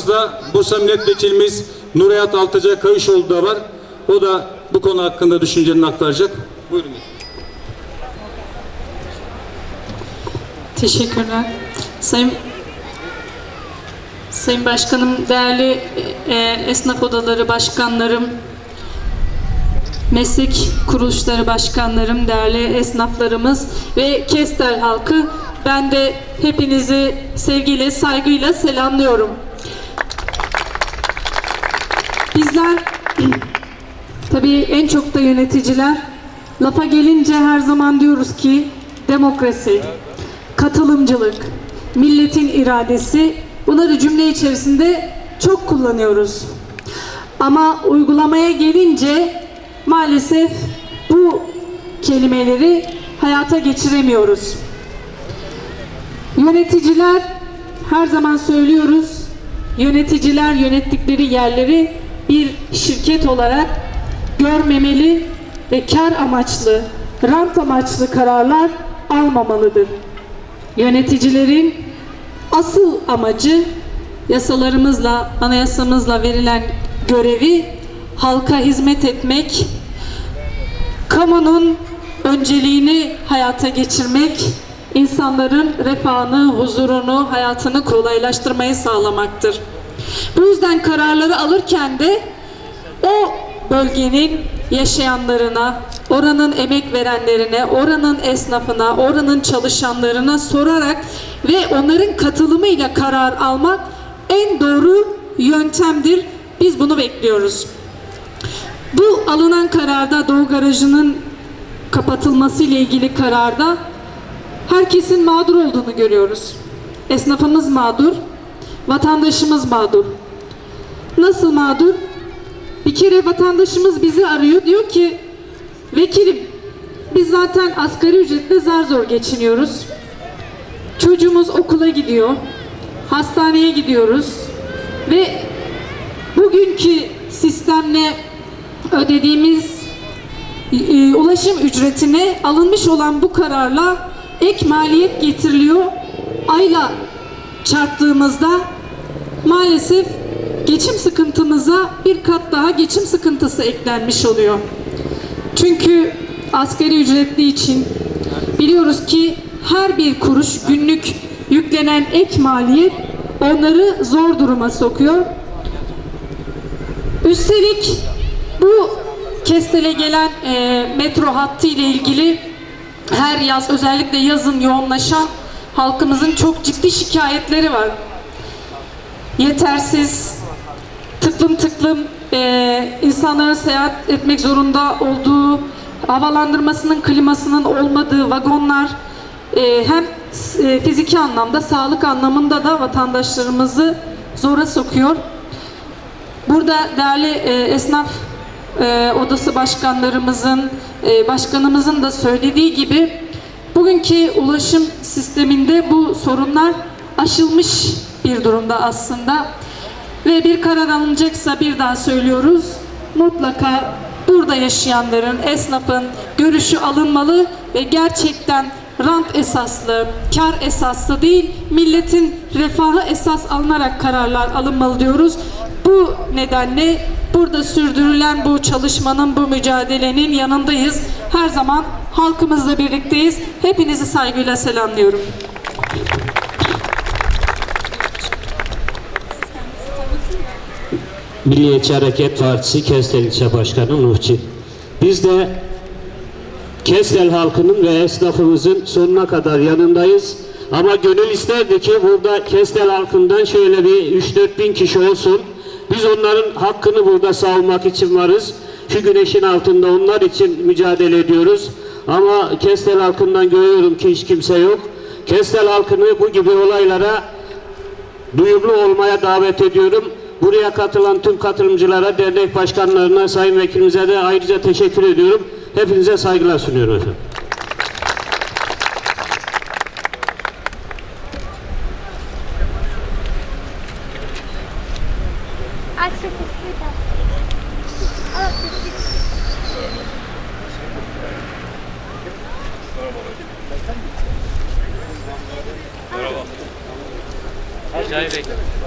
aramızda Bursa Milletvekilimiz Nurayat Altıca Kayışoğlu da var. O da bu konu hakkında düşüncelerini aktaracak. Buyurun. Teşekkürler. Sayın Sayın Başkanım, değerli e, esnaf odaları başkanlarım, meslek kuruluşları başkanlarım, değerli esnaflarımız ve Kestel halkı, ben de hepinizi sevgiyle, saygıyla selamlıyorum. Bizler Tabii en çok da yöneticiler lafa gelince her zaman diyoruz ki demokrasi, katılımcılık, milletin iradesi bunları cümle içerisinde çok kullanıyoruz. Ama uygulamaya gelince maalesef bu kelimeleri hayata geçiremiyoruz. Yöneticiler her zaman söylüyoruz. Yöneticiler yönettikleri yerleri bir şirket olarak görmemeli ve kar amaçlı, rant amaçlı kararlar almamalıdır. Yöneticilerin asıl amacı yasalarımızla, anayasamızla verilen görevi halka hizmet etmek, kamunun önceliğini hayata geçirmek, insanların refahını, huzurunu, hayatını kolaylaştırmayı sağlamaktır. Bu yüzden kararları alırken de o bölgenin yaşayanlarına, oranın emek verenlerine, oranın esnafına, oranın çalışanlarına sorarak ve onların katılımıyla karar almak en doğru yöntemdir. Biz bunu bekliyoruz. Bu alınan kararda Doğu Garajı'nın kapatılması ile ilgili kararda herkesin mağdur olduğunu görüyoruz. Esnafımız mağdur, vatandaşımız mağdur. Nasıl mağdur? Bir kere vatandaşımız bizi arıyor diyor ki vekilim biz zaten asgari ücretle zar zor geçiniyoruz. Çocuğumuz okula gidiyor. Hastaneye gidiyoruz. Ve bugünkü sistemle ödediğimiz e, ulaşım ücretine alınmış olan bu kararla ek maliyet getiriliyor. Ayla çarptığımızda maalesef geçim sıkıntımıza bir kat daha geçim sıkıntısı eklenmiş oluyor. Çünkü asgari ücretli için biliyoruz ki her bir kuruş günlük yüklenen ek maliyet onları zor duruma sokuyor. Üstelik bu Kestel'e gelen e, metro hattı ile ilgili her yaz özellikle yazın yoğunlaşan halkımızın çok ciddi şikayetleri var. Yetersiz, tıklım tıklım e, insanların seyahat etmek zorunda olduğu, havalandırmasının, klimasının olmadığı vagonlar e, hem e, fiziki anlamda, sağlık anlamında da vatandaşlarımızı zora sokuyor. Burada değerli e, esnaf e, odası başkanlarımızın, e, başkanımızın da söylediği gibi bugünkü ulaşım sisteminde bu sorunlar aşılmış bir durumda aslında. Ve bir karar alınacaksa bir daha söylüyoruz. Mutlaka burada yaşayanların, esnafın görüşü alınmalı ve gerçekten rant esaslı, kar esaslı değil, milletin refahı esas alınarak kararlar alınmalı diyoruz. Bu nedenle burada sürdürülen bu çalışmanın, bu mücadelenin yanındayız. Her zaman halkımızla birlikteyiz. Hepinizi saygıyla selamlıyorum. Milliyetçi Hareket Partisi Kestel İlçe Başkanı Nuhçi. Biz de Kestel halkının ve esnafımızın sonuna kadar yanındayız. Ama gönül isterdi ki burada Kestel halkından şöyle bir 3-4 bin kişi olsun. Biz onların hakkını burada savunmak için varız. Şu güneşin altında onlar için mücadele ediyoruz. Ama Kestel halkından görüyorum ki hiç kimse yok. Kestel halkını bu gibi olaylara duyumlu olmaya davet ediyorum. Buraya katılan tüm katılımcılara, dernek başkanlarına, sayın vekilimize de ayrıca teşekkür ediyorum. Hepinize saygılar sunuyorum efendim. Sepeti. Al sepeti.